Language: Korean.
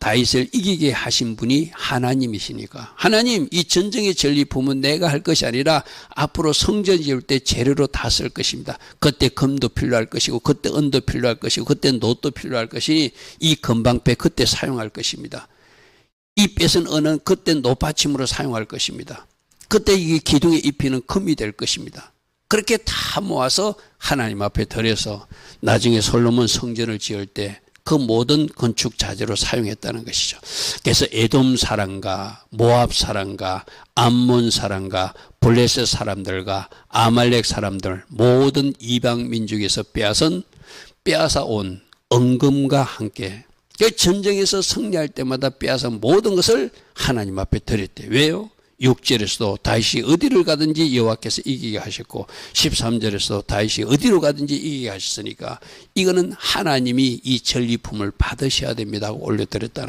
다윗을 이기게 하신 분이 하나님이시니까 하나님 이 전쟁의 전리품은 내가 할 것이 아니라 앞으로 성전 지을 때 재료로 다 쓸 것입니다. 그때 금도 필요할 것이고 그때 은도 필요할 것이고 그때 노도 필요할 것이니 이 금방패 그때 사용할 것입니다. 이 뺏은 은은 그때 노받침으로 사용할 것입니다. 그때 이 기둥에 입히는 금이 될 것입니다. 그렇게 다 모아서 하나님 앞에 드려서 나중에 솔로몬 성전을 지을 때 그 모든 건축 자재로 사용했다는 것이죠. 그래서 에돔 사람과 모압 사람과 암몬 사람과 블레셋 사람들과 아말렉 사람들 모든 이방 민족에서 빼앗은 빼앗아 온 은금과 함께 그 전쟁에서 승리할 때마다 빼앗은 모든 것을 하나님 앞에 드렸대. 왜요? 6절에서도 다윗이 어디를 가든지 여호와께서 이기게 하셨고 13절에서도 다윗이 어디로 가든지 이기게 하셨으니까 이거는 하나님이 이 전리품을 받으셔야 됩니다 올려드렸다는